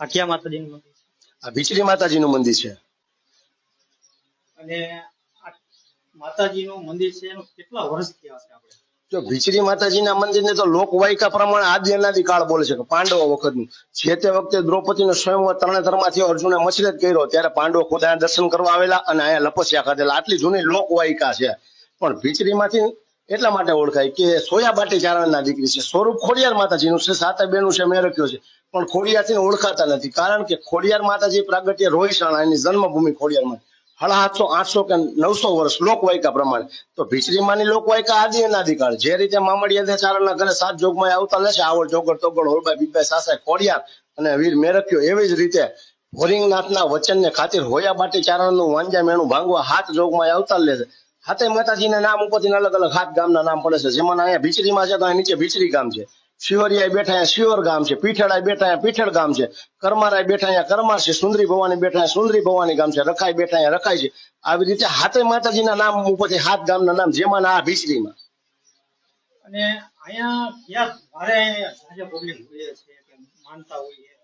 આ ક્યાં માતાજીનું મંદિર છે? આ ભીચરી માતાજીનું મંદિર છે. અને આ માતાજીનું મંદિર છે એનું કેટલા વર્ષ થયા છે આપણે? જો ભીચરી માતાજીના મંદિરને તો લોકવાયકા પ્રમાણે આદિ અનાદિ કાળ બોલે છે કે પાંડવો વખતનું. જે તે વખતે દ્રૌપદીનો સ્વયંવર તરણેતરમાંથી અર્જુને મછલેત કર્યો ત્યારે પાંડવો ખુદ અહીંયા દર્શન કરવા આવેલા અને અહીંયા લપસ્યા ખાધેલા. આટલી જૂની લોકવાયકા છે. પણ ભીચરીમાંથી એટલા માટે ઓળખાય કે સોયા બાટી ચારણના દીકરી છે. સ્વરૂપ ખોડિયાર માતાજીનું છે. સાતે બેનું છે, મેં રખ્યો છે. પણ ખોડિયારથી ઓળખાતા નથી. કારણ કે ખોડિયાર માતાજી પ્રાગટ્ય રોહિશાણા એની જન્મભૂમિ ખોડિયારમાં. સાતસો આઠસો કે નવસો વર્ષ લોકવાયકા પ્રમાણે. તો ભીચરીમાની લોકવાયકા આદિ અનાધિકાળ જે રીતે મામડિયા ચારણના ઘરે સાત જોગમાં આવતા લેશે. આવડ જોગડ તોગડ હોળભાઈ બીબાઈ સાસાઈ ખોડિયાર અને વીર મેરક્યો એવી જ રીતે ભોરિંગનાથના વચનને ખાतिर હોયા બાટી ચારણનું વાંજા મેણું ભાંગવા હાથ જોગમાં આવતા લે છે હાથે માતાજીના નામ ઉપરથી અલગ અલગ હાથ ગામના નામ પડે છે. જેમાં અહીંયા ભીચરીમાં છે તો અહીંયા નીચે ભીચરી ગામ છે. શિવરિયા બેઠા અહીંયા શિવર ગામ છે. પીઠેડા બેઠા અહીંયા પીઠેડ ગામ છે. કરમારાય બેઠા અહીંયા કરમાર છે. સુંદરી ભવાની બેઠા સુંદરી ભવાની ગામ છે. રખાઈ બેઠા અહીંયા રખાઈ છે. આવી રીતે હાથે માતાજીના નામ ઉપરથી હાથ ગામના નામ જેમાં આ ભીચરીમાં. અને અહીંયા ક્યાં ભારે માનતા હોય છે.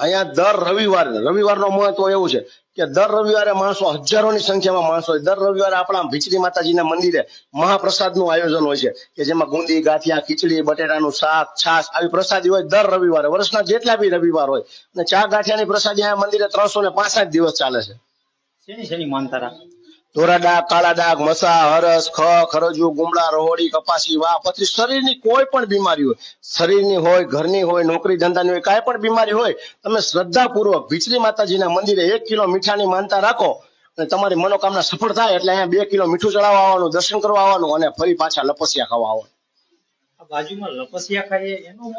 અહીંયા દર રવિવારે, રવિવારનો મહત્વ એવું છે કે દર રવિવારે માણસો હજારોની સંખ્યામાં માણસો દર રવિવારે આપણા ભીચરી માતાજીના મંદિરે મહાપ્રસાદનું આયોજન હોય છે કે જેમાં ગુંદી, ગાંઠિયા, ખીચડી, બટેટાનું શાક, છાશ આવી પ્રસાદી હોય દર રવિવારે. વર્ષના જેટલા બી રવિવાર હોય અને ચા ગાંઠિયાની પ્રસાદી અહીંયા મંદિરે ત્રણસો ને પાંસઠ દિવસ ચાલે છે. શેની શેની માનતા રાખે? ધોરા ડાગ કાળા ડાગ મસા, હરસ, ખ, ખરજુ ગુમડા રોહડી, કપાસી વાહ પથરી, શરીરની કોઈ પણ બીમારી હોય, શરીરની હોય, ઘરની હોય, નોકરી ધંધાની હોય, કાંઈ પણ બીમારી હોય, તમે શ્રદ્ધાપૂર્વક ભીચરી માતાજીના મંદિરે એક કિલો મીઠાની માનતા રાખો અને તમારી મનોકામના સફળ થાય એટલે અહીંયા બે કિલો મીઠું ચડાવવા આવવાનું, દર્શન કરવા આવવાનું અને ફરી પાછા લપસિયા ખાવા આવવાનું. બાજુમાં લપસિયા ખાઈએ એનું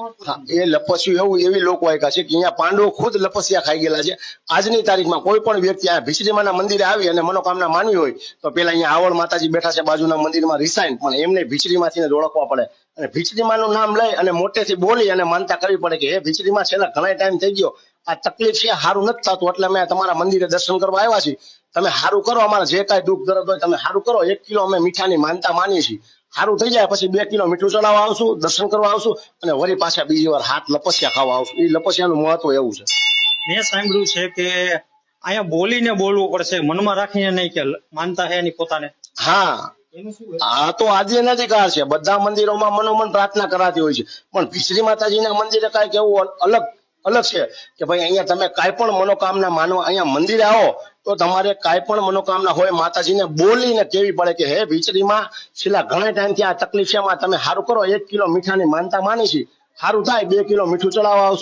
એ લપસ્યું એવું એવી લોકવાયકા છે કે અહીંયા પાંડવો ખુદ લપસિયા ખાઈ ગયેલા છે. આજની તારીખમાં કોઈ પણ વ્યક્તિ આ ભીચરીમાના મંદિરે આવી અને મનોકામના માનવી હોય તો પેલા અહીંયા આવળ માતાજી બેઠા છે બાજુના મંદિરમાં રિસાઈન પણ એમને ભીચરીમાંથી ઓળખવા પડે. અને ભીચરીમાનું નામ લઈ અને મોટેથી બોલી અને માનતા કરવી પડે કે હે ભીચરીમાં છેલ્લા ઘણા ટાઈમ થઈ ગયો. આ તકલીફ છે સારું નથી થતું એટલે અમે તમારા મંદિરે દર્શન કરવા આવ્યા છીએ. તમે સારું કરો અમારા જે કાંઈ દુઃખ દર્દ હોય તમે સારું કરો. એક કિલો અમે મીઠાની માનતા માનીએ છીએ. સારું થઈ જાય પછી બે કિલો મીઠું ચડાવવા આવશું દર્શન કરવા આવશું અને વળી પાછા બીજી વાર હાથ લપસ્યા ખાવા આવશું. એ લપસ્યાનું મહત્વ એવું છે. મેં સાંભળ્યું છે કે અહીંયા બોલીને બોલવું પડશે મનમાં રાખીને નહીં કે માનતા હે એની પોતાને. હા? આ તો આદિ અધિકાર છે. બધા મંદિરોમાં મનોમન પ્રાર્થના કરાતી હોય છે. પણ ભીસરી માતાજીના મંદિરે કાંઈક એવું અલગ અલગ છે કે ભાઈ અહીંયા તમે કાંઈ પણ મનોકામના માનો અહીંયા મંદિરે આવો તો તમારે કાંઈ પણ મનોકામના હોય માતાજીને બોલીને કેવી પડે કે, હે વિચરીમાં છેલ્લા ઘણા ટાઈમથી આ તકલીફ છે તમે સારું કરો, એક કિલો મીઠાની માનતા માની છે સારું થાય, બે કિલો મીઠું ચડાવવા આવશું.